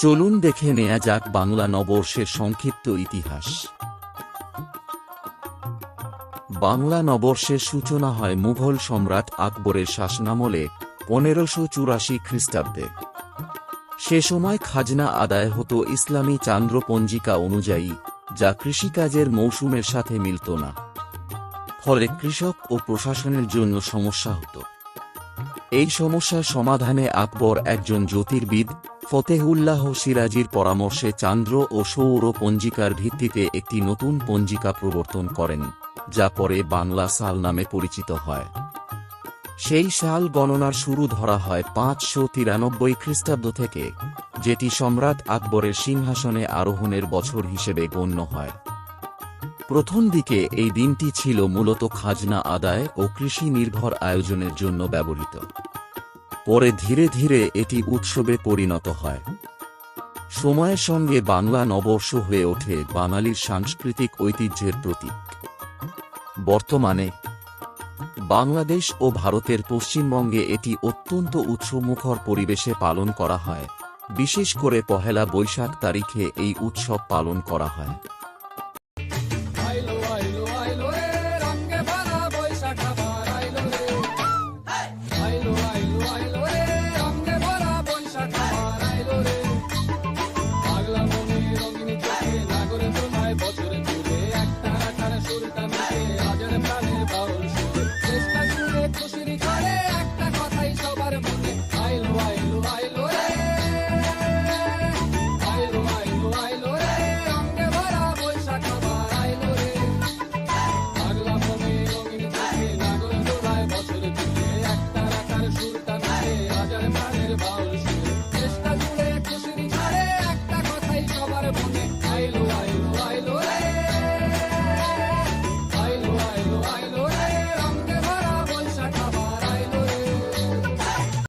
চলুন দেখে নেয়া যাক বাংলা নববর্ষের সংক্ষিপ্ত ইতিহাস। বাংলা নববর্ষের সূচনা হয় মুঘল সম্রাট আকবরের শাসনামলে পনেরোশো চুরাশি খ্রিস্টাব্দে। সে সময় খাজনা আদায় হতো ইসলামী চান্দ্র পঞ্জিকা অনুযায়ী, যা কৃষিকাজের মৌসুমের সাথে মিলত না। ফলে কৃষক ও প্রশাসনের জন্য সমস্যা হতো। এই সমস্যার সমাধানে আকবর একজন জ্যোতির্বিদ, ফতেহুল্লাহ সিরাজির পরামর্শে চান্দ্র ও সৌর পঞ্জিকার ভিত্তিতে একটি নতুন পঞ্জিকা প্রবর্তন করেন, যা পরে বাংলা সাল নামে পরিচিত হয়। সেই সাল গণনার শুরু ধরা হয় পাঁচশো তিরানব্বই খ্রিস্টাব্দ থেকে, যেটি সম্রাট আকবরের সিংহাসনে আরোহণের বছর হিসেবে গণ্য হয়। প্রথম দিকে এই দিনটি ছিল মূলত খাজনা আদায় ও কৃষি নির্ভর আয়োজনের জন্য ব্যবহৃত। পরে ধীরে ধীরে এটি উৎসবে পরিণত হয়। সময়ের সঙ্গে বাংলা নববর্ষ হয়ে ওঠে বাঙালির সাংস্কৃতিক ঐতিহ্যের প্রতীক। বর্তমানে বাংলাদেশ ও ভারতের পশ্চিমবঙ্গে এটি অত্যন্ত উৎসমুখর পরিবেশে পালন করা হয়। বিশেষ করে পহেলা বৈশাখ তারিখে এই উৎসব পালন করা হয়।